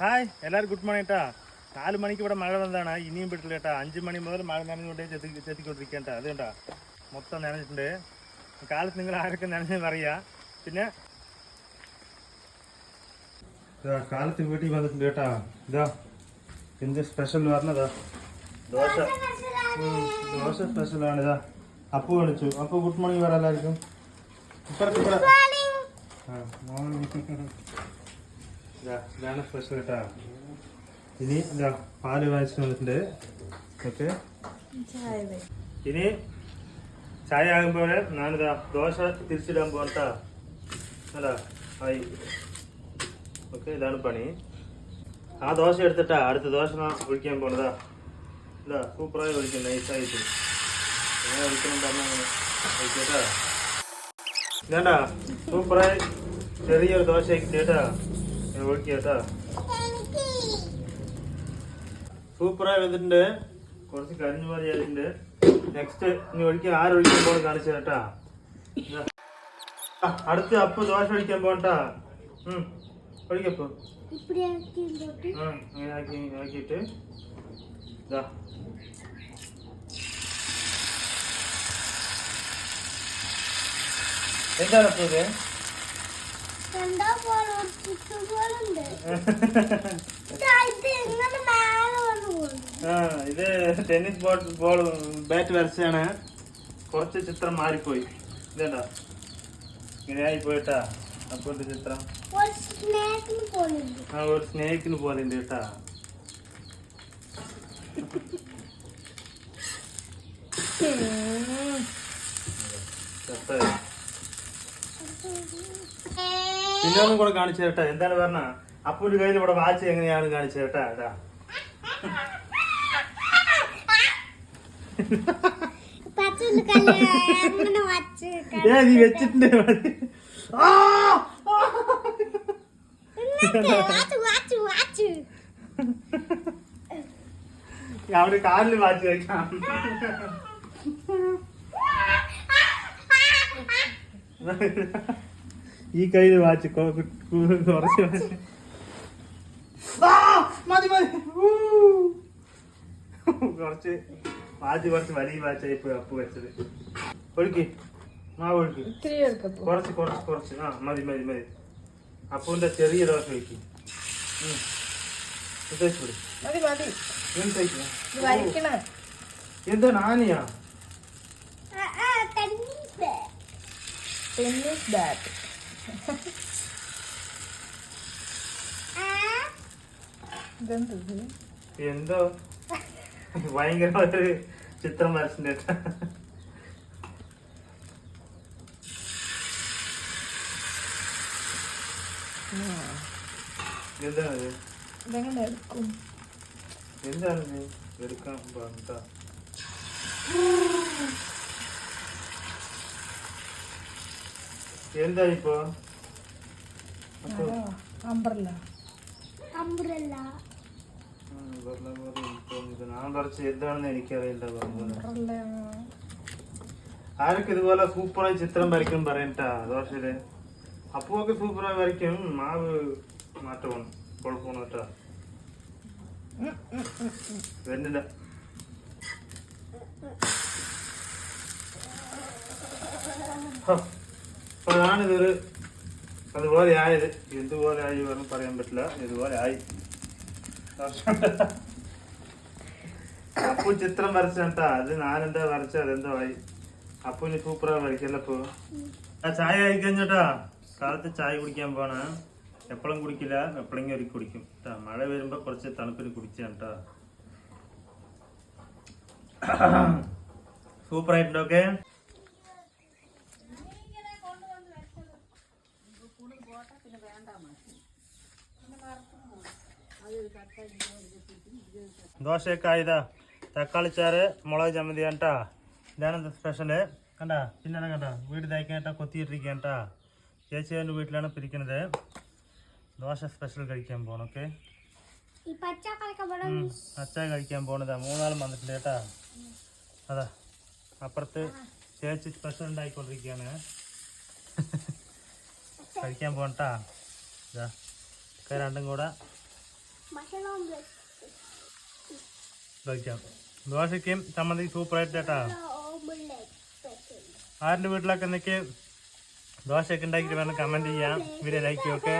Hi എല്ലാവരും good morning കേട്ടാ നാല് മണിക്ക് ഇവിടെ മഴ വന്നതാണ്. ഇനിയും വിട്ടില്ല കേട്ടാ അഞ്ച് മണി മുതൽ മഴ നനഞ്ഞുകൊണ്ടേ ചെത്തി ചെത്തിക്കൊണ്ടിരിക്കേണ്ട അതുകൊണ്ടാ കണ്ടാ മൊത്തം നനഞ്ഞിട്ടുണ്ട്. കാലത്ത് നിങ്ങൾ ആരൊക്കെ നനഞ്ഞെന്ന് അറിയാം. പിന്നെ? കാലത്ത് വീട്ടിൽ വന്നിട്ടുണ്ട് കേട്ടാ ഇതാ എന്ത് സ്പെഷ്യൽ പറഞ്ഞതാ ദോശ. ദോശ സ്പെഷ്യലാണ് ഇതാ അപ്പു വിളിച്ചു അപ്പു ഗുഡ് മോർണിംഗ് പറയാം എല്ലാവർക്കും. ഇപ്പുറത്ത് ഇപ്പുറത്ത് ആ മോർണിംഗ്. ഇതാണ് ഫ്രഷ് കേട്ടാ ഇനി എന്താ പാൽ വാങ്ങിച്ചു വന്നിട്ടുണ്ട്. ഓക്കെ. ഇനി ചായ ആകുമ്പോൾ ഞാനിതാ ദോശ തിരിച്ചിടാൻ പോകട്ടാ. അല്ല ആയി. ഓക്കെ ഇതാണ് പണി. ആ ദോശ എടുത്തിട്ടാ അടുത്ത ദോശ ഒഴിക്കാൻ പോണതാ. അല്ല സൂപ്പറായി ഒഴിക്കും നൈസായിട്ട് എങ്ങനെ ഒഴിക്കണം പറഞ്ഞാൽ ഒഴിക്കട്ടാ. ഇതാണ്ടാ സൂപ്പറായി ചെറിയൊരു ദോശ കേട്ടാ ഒഴിക്കട്ടാ സൂപ്പറായി വന്നിട്ടുണ്ട് കുറച്ച് കരിഞ്ഞു പോലെ ആയിട്ടുണ്ട് നെക്സ്റ്റ് ഇനി ഒഴിക്കാൻ ആരൊഴിക്കാൻ പോകണം കാണിച്ചു കേട്ടാ ഇതാ. ആ, അടുത്ത് അപ്പ് ദോശ ഒഴിക്കാൻ പോകട്ടാ ഉം ഒഴിക്കപ്പോ இப்படி ஆக்கி போட்டு ആ അങ്ങനെ ആക്കി ആക്കിയിട്ട് ഇതാ എന്താണ് അപ്പൊ ഇത് ഇതാ, ടെന്നീസ് ബോൾ ബോൾ ബാറ്റ് വരച്ചാണ് കുറച്ച് ചിത്രം മാറിപ്പോയി. ഇതേണ്ടാ ഇങ്ങനെയായി പോയിട്ടാ അപ്പോഴത്തെ ചിത്രം? ആ ഒരു സ്നേഹിക്കിന് പോലെ ഉണ്ട് കേട്ടാ. പിന്നെ ഒന്നും കൂടെ കാണിച്ചു കേട്ടാ എന്താണ് പറഞ്ഞ അപ്പൂന്റെ കയ്യിൽ ഇവിടെ വാച്ച് എങ്ങനെയാണ് കാണിച്ചത് കേട്ടാ കേട്ടാ? ഏ നീ വെച്ചിട്ടുണ്ട് അവിടെ കാലിൽ വാച്ച് വെക്കാം. ഈ കയ്യിൽ വാച്ച് കുറച്ച് വാച്ച്! മതി മതി! കുറച്ച് ആദ്യം കുറച്ച് വലിയ ബാച്ചായി പോയി അപ്പ് വെച്ചത്. ഒഴുക്കി. മാവ് ഒഴുക്കി. കുറച്ച് കുറച്ച് കുറച്ച്. ആ മതി മതി മതി. അപ്പൂന്റെ ചെറിയ ദോശ ഒഴുക്കി. എന്താണ്? ആനയാ? ടെന്നീസ് ബാറ്റ് എന്തോ ഒരു ചിത്രം വരച്ചിട്ടുണ്ട് കേട്ടോ. എന്താണിത് ഇതെങ്ങനെ എടുക്കാൻ പറഞ്ഞ എന്താ ഇപ്പോ? അപ്പൊ അമ്പറല്ല അംബ്രല്ല ഉം, പറഞ്ഞ പോലെ എനിക്ക് തോന്നുന്നത്. ആരൊക്കെ ഇതുപോലെ സൂപ്പറായി ചിത്രം വരയ്ക്കും പറയട്ടാ ദോശയിൽ അപ്പുവൊക്കെ സൂപ്പറായി വരയ്ക്കും മാവ് മാറ്റമാണ് കുഴപ്പമാണ് കേട്ടാ വരുന്നില്ല ഹോ. അപ്പൊ ഞാനിതൊരു അതുപോലെ ആയത് എന്തുപോലെ ആയി വേണം പറയാൻ പറ്റില്ല ഇതുപോലെ ആയി അപ്പു ചിത്രം വരച്ചാ അത് ഞാനെന്താ വരച്ച? അതെന്തോ ആയി. ഇനി സൂപ്പറാ വരയ്ക്കല്ലപ്പോ ആ ചായ കഴിക്കഞ്ഞോട്ടാ കാലത്ത് ചായ കുടിക്കാൻ പോണ. എപ്പോഴും കുടിക്കില്ല. എപ്പോഴെങ്കിലും ഒരു കുടിക്കും. കേട്ടാ മഴ വരുമ്പോ കുറച്ച് തണുപ്പിന് കുടിച്ചാണ് കേട്ടാ സൂപ്പർ ആയിട്ടുണ്ട് ഓക്കെ ദോശയൊക്കെ തക്കാളി ചാറ് മുളക് ചമ്മന്തി കേട്ടാ ഇതാണ് സ്പെഷ്യൽ കണ്ടാ? പിന്നെ കണ്ടാ? വീട് തയ്ക്കാനായിട്ടാ ചേച്ചി എന്റെ വീട്ടിലാണ് പിരിക്കുന്നത് ദോശ സ്പെഷ്യൽ കഴിക്കാൻ പോകണം ഓക്കെ അച്ചായ കഴിക്കാൻ പോണതാ. മൂന്നാളും വന്നിട്ടുണ്ട് കേട്ടാ. അതാ അപ്പുറത്ത് ചേച്ചി സ്പെഷ്യൽ ഉണ്ടായിക്കൊണ്ടിരിക്കുകയാണ്. കഴിക്കാൻ പോകണ്ടാ ഇതാ രണ്ടും കൂടെ കഴിക്കാം. ദോശയ്ക്കും സൂപ്പറായിട്ട് കേട്ടാ ആരുടെ വീട്ടിലൊക്കെ എന്തൊക്കെ ദോശയൊക്കെ ഉണ്ടാക്കിയിട്ട് വേണം കമന്റ് ചെയ്യാം. Video like okay